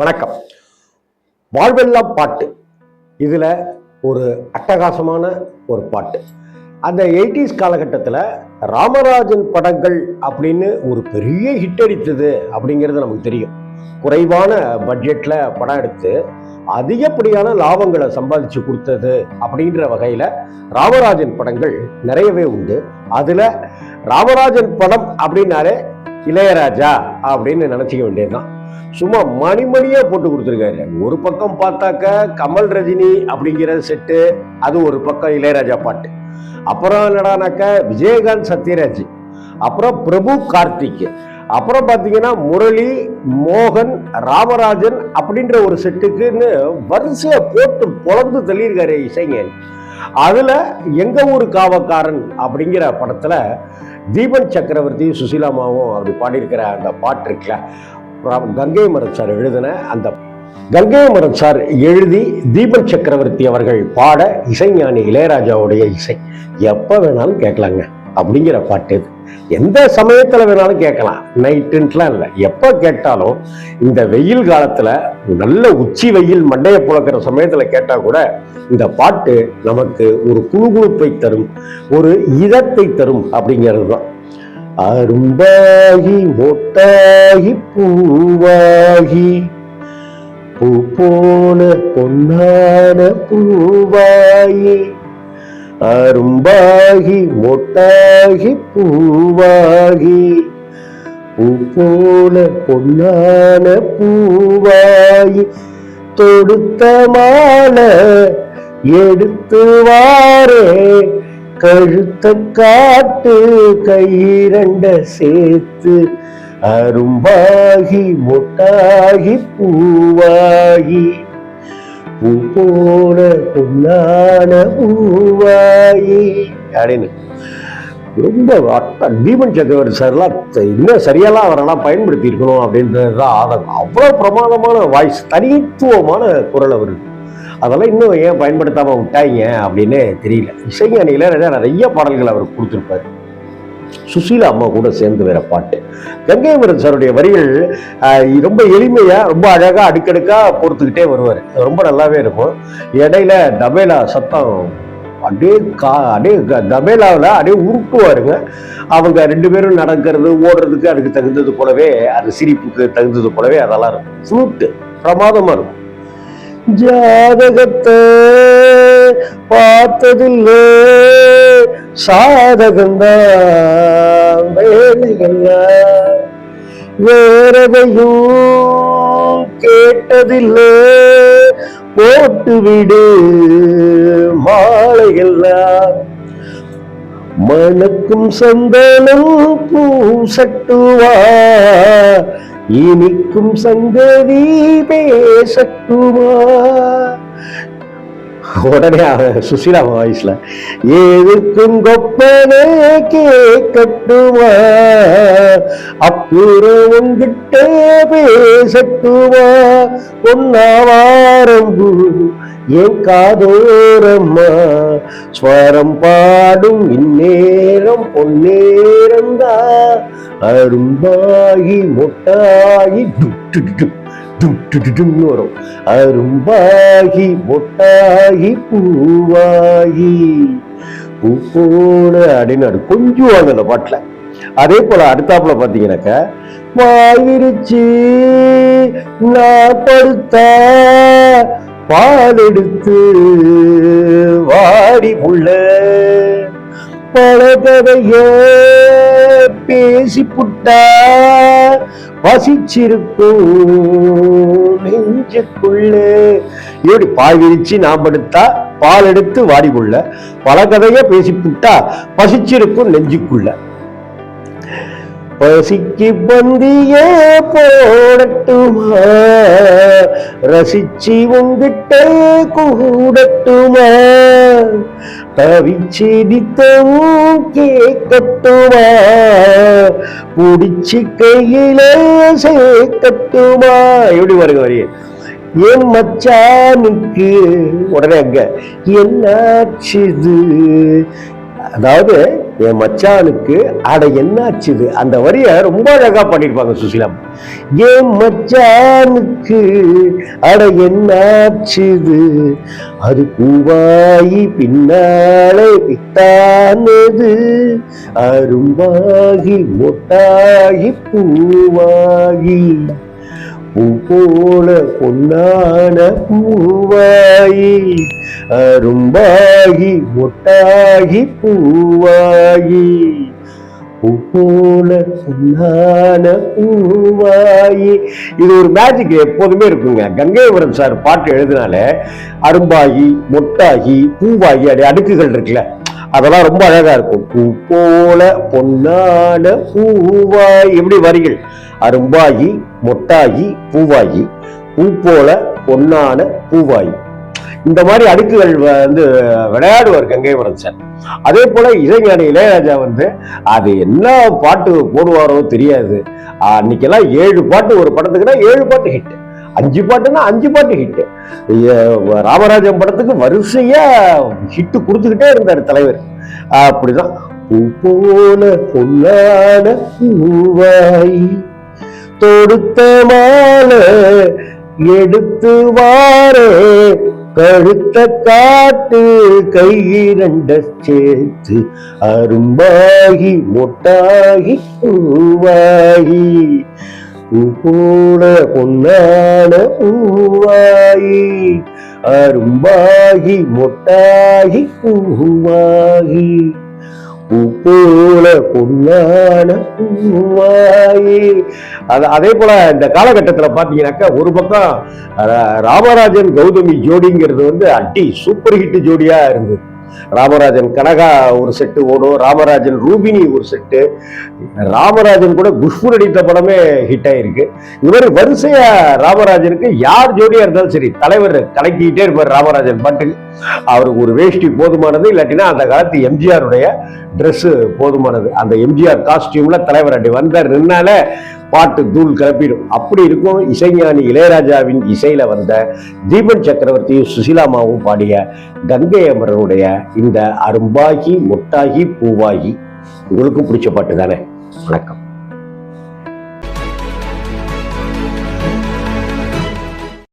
வணக்கம். வாழ்வெல்லாம் பாட்டு. இதில் ஒரு அட்டகாசமான ஒரு பாட்டு. அந்த எயிட்டிஸ் காலகட்டத்தில் ராமராஜன் படங்கள் அப்படின்னு ஒரு பெரிய ஹிட் அடித்தது அப்படிங்கிறது நமக்கு தெரியும். குறைவான பட்ஜெட்டில் படம் எடுத்து அதிகப்படியான லாபங்களை சம்பாதிச்சு கொடுத்தது அப்படின்ற வகையில் ராமராஜன் படங்கள் நிறையவே உண்டு. அதில் ராமராஜன் படம் அப்படின்னாலே இளையராஜா அப்படின்னு நினச்சிக்க வேண்டியதுதான். சும்மா மணிமணியாக போட்டு கொடுத்துருக்காரு. ஒரு பக்கம் பார்த்தாக்க கமல் ரஜினி அப்படிங்கிற செட்டு அது ஒரு பக்கம் இளையராஜா பாட்டு. அப்புறம் என்னடானாக்க விஜயகாந்த் சத்யராஜ் அப்புறம் பிரபு கார்த்திக் அப்புறம் பார்த்தீங்கன்னா முரளி மோகன் ராமராஜன் அப்படின்ற ஒரு செட்டுக்குன்னு வரிசையை போட்டு பொழந்து தள்ளியிருக்காரு இசைஞன் அதுல எங்க ஊர் காவக்காரன் அப்படிங்கிற படத்துல தீபன் சக்கரவர்த்தி சுசீலாமாவும் அப்படி பாடியிருக்கிற அந்த பாட்டு இருக்குல்ல கங்கை மரன் சார் எழுதின அந்த கங்கை மரன் சார் எழுதி தீபன் சக்கரவர்த்தி அவர்கள் பாட இசைஞானி இளையராஜாவுடைய இசை. எப்போ வேணாலும் கேட்கலாங்க. அப்படிங்கிற பாட்டு இது. எந்த சமயத்தில் வேணாலும் கேட்கலாம். நைட்டுன்ட்டுலாம் இல்லை. எப்போ கேட்டாலும் இந்த வெயில் காலத்தில் நல்ல உச்சி வெயில் மண்டையை புழக்கிற சமயத்தில் கேட்டால் கூட இந்த பாட்டு நமக்கு ஒரு குழுகுழுப்பை தரும். ஒரு இதத்தை தரும் அப்படிங்கிறது தான் அரும்பாகி மொட்டாகி பூவாகி. பூ போல பொன்னான பூவாயி அரும்பாகி மொட்டாகி பூவாகி. பூ போல பொன்னான பூவாயி தொடுத்த மாலை எடுத்து வாரே. கழுத்த காட்டு கைரண்ட சேர்த்து அரும்பாகி மொட்டாகி பூவாகி. பூ போல பொன்னான பூவாயி அப்படின்னு. ரொம்ப தீபன் சக்கரவர்த்தி சார்லாம் இன்னும் சரியெல்லாம் அவரெல்லாம் பயன்படுத்தி இருக்கணும் அப்படின்றது தான் ஆதங்கம். அவ்வளோ பிரமாதமான வாய்ஸ் தனித்துவமான குரல் அவருக்கு. அதெல்லாம் இன்னும் ஏன் பயன்படுத்தாமல் விட்டாங்க அப்படின்னு தெரியல. இசைஞானியில நிறைய பாடல்கள் அவர் கொடுத்துருப்பாரு. சுசீலா அம்மா கூட சேர்ந்து வேற பாட்டு. கங்கைமரன் சாருடைய வரிகள் ரொம்ப எளிமையா ரொம்ப அழகா அடுக்கடுக்கா பொறுத்துக்கிட்டே வருவார். ரொம்ப நல்லாவே இருக்கும். இடையில டபேலா சத்தம் அப்படியே கா அப்படியே தபேலாவில் அப்படியே உருட்டுவாருங்க. அவங்க ரெண்டு பேரும் நடக்கிறது ஓடுறதுக்கு அதுக்கு தகுந்தது போலவே அது சிரிப்புக்கு தகுந்தது போலவே அதெல்லாம் இருக்கும். ஃப்ளூட்டு பிரமாதமாக இருக்கும். ஜாதகத்தை பார்த்ததில்லை சாதகந்தான் வேலைகள்லாம் வேறதையும் கேட்டதில்லை போட்டு விடு மாலைகள்லாம் மணக்கும் சந்தனம் பூசட்டுவா இனிக்கும் சங்கதி பேசட்டுமா? உடனே அவன் சுசீலா வாய்ஸ்ல எதுக்கும் கொப்பனே கேட்கட்டுமா? அப்புறம் உங்கிட்ட பேசட்டுமா? ஒன்னாவாரம்பு என் காதோரம்மா. ஸ்வரம் பாடும் இந்நேரம் பொன்னேரந்தா. அரும்பாகி மொட்டாகி டுட்டு டுக் வரும். அரும்பாகி மொட்டாகி பூவாகி. பூ போல அப்படின்னு கொஞ்சம் வாங்க அந்த பாட்டில். அதே போல அடுத்தாப்புல பாத்தீங்கன்னாக்க வாயிருச்சு நான் படுத்த பால் எடுத்து வாடி புள்ள பல கதைய பேசி புட்டா வசிச்சிருக்கும் நெஞ்சுக்குள்ளே. இப்படி பாய் விரிச்சு நான் படுத்தா பால் எடுத்து வாடி பல கதையை பேசி பசிச்சிருக்கும் நெஞ்சுக்குள்ள. பசிக்கு பந்தியே போடட்டுமா? ரசிச்சு உங்கிட்டே கூடட்டுமா? தவிச்சு நித்தமும் கேட்கட்டுமா? புடிச்சு கையிலே சேர்க்கட்டுமா? எப்படி வருங்க வரி என் மச்சானுக்கு உடனே அங்க என்னாச்சுது அதாவது என் மச்சானுக்கு அட என்னாச்சுது? அந்த வரிய ரொம்ப அழகா பண்ணியிருப்பாங்க சுசிலா என் மச்சானுக்கு அட என்னாச்சுது? அது பூவாயி பின்னாலே பித்தானது அரும்பாகி மொட்டாகி பூவாகி பூ போல பொன்னான பூவாயி அரும்பாகி மொட்டாகி பூவாயி. பூ போல பொன்னான பூவாயி. இது ஒரு மேஜிக் எப்போதுமே இருக்குங்க. கங்கைவரம் சார் பாட்டு எழுதினால அரும்பாகி மொட்டாகி பூவாகி அப்படி அடுக்குகள் இருக்குல்ல. அதெல்லாம் ரொம்ப அழகா இருக்கும். பூ போல பொன்னான பூவாய். எப்படி வரிகள்? அரும்பாயி மொட்டாயி பூவாகி பூ போல பொன்னான பூவாயி. இந்த மாதிரி அடுக்குகள் வந்து விளையாடுவார் கங்கைவரன் சார் அதே போல இளைஞர் இளையராஜா வந்து அது என்ன பாட்டு போடுவாரோ தெரியாது. அன்னைக்கெல்லாம் ஏழு பாட்டு ஒரு படத்துக்குன்னா ஏழு பாட்டு ஹிட் அஞ்சு பாட்டுன்னா அஞ்சு பாட்டு ஹிட்டு ராமராஜன் படத்துக்கு வரிசையா ஹிட்டு கொடுத்துக்கிட்டே இருந்தார் தலைவர். அப்படிதான் பூ போல பொன்னான பூவாய் தொடுத்த மாலை எடுத்து வாரே கழுத்த காட்டு கையிரண்ட சேர்த்து அரும்பாகி மொட்டாகி பூவாகி பூ பொன்னான பூவாயி அரும்பாகி மொட்டாகி பூவாகி பூ பொன்னான பூவாயி. அது அதே போல இந்த காலகட்டத்தில் பார்த்தீங்கன்னாக்கா ஒரு பக்கம் ராமராஜன் கௌதமி ஜோடிங்கிறது வந்து அட்டி சூப்பர் ஹிட் ஜோடியா இருந்தது. ராமராஜன் கனகா ஒரு செட்டு ஓடும் ராமராஜன் ரூபினி ஒரு செட்டு ராமராஜன் கூட குஷ்பு நடித்த படமே ஹிட் ஆயிருக்கு. இது மாதிரி வரிசையா ராமராஜனுக்கு யார் ஜோடியா இருந்தாலும் சரி தலைவர் கலக்கிக்கிட்டே இருப்பார் ராமராஜன் பாட்டுக்கு. அவருக்கு ஒரு வேஷ்டி போதுமானது இல்லாட்டினா அந்த காலத்து எம்ஜிஆர் உடைய போதுமானது. அந்த எம்ஜிஆர் காஸ்டியூம்ல தலைவர் அப்படி வந்தார். நின்னால பாட்டு தூள் கிளப்பிடும். அப்படி இருக்கும் இசைஞானி இளையராஜாவின் இசையில வந்த தீபன் சக்கரவர்த்தியும் சுசிலாமாவும் பாடிய கங்கை அமரனுடைய இந்த அரும்பாகி முட்டாகி பூவாகி உங்களுக்கும் பிடிச்ச பாட்டு தானே? வணக்கம்.